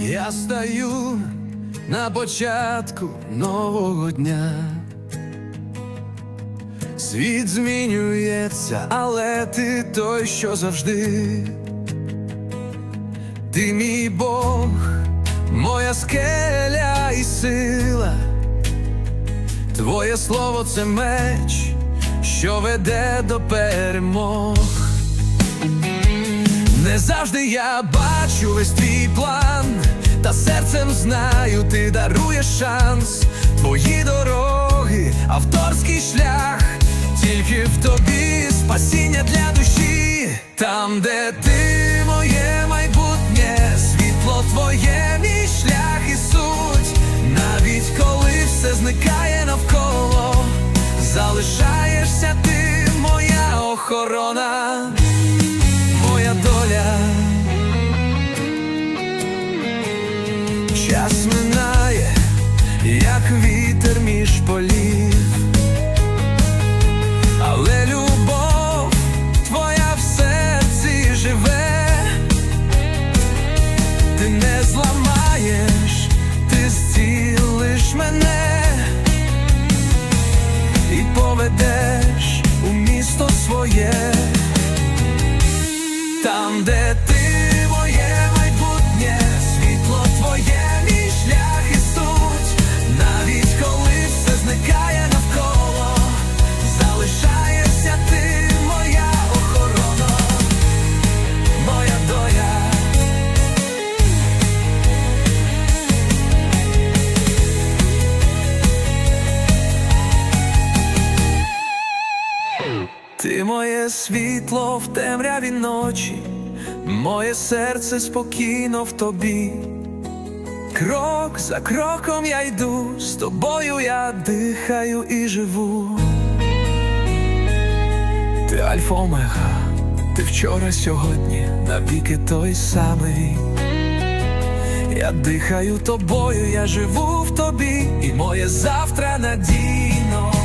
Я стаю на початку нового дня. Світ змінюється, але ти той, що завжди. Ти мій Бог, моя скеля і сила. Твоє слово це меч, що веде до перемог. Не завжди я бачу весь твій план, та серцем знаю, ти даруєш шанс. Твої дороги, авторський шлях, тільки в тобі спасіння для душі, там, де ти Час минає, як вітер між полів, але любов твоя в серці живе, ти не зламаєш, ти зцілиш мене Ти моє світло в темряві ночі, моє серце спокійно в тобі. Крок за кроком я йду, з тобою я дихаю і живу. Ти альфа омега, ти вчора, сьогодні, навіки той самий. Я дихаю тобою, я живу в тобі, і моє завтра надійне.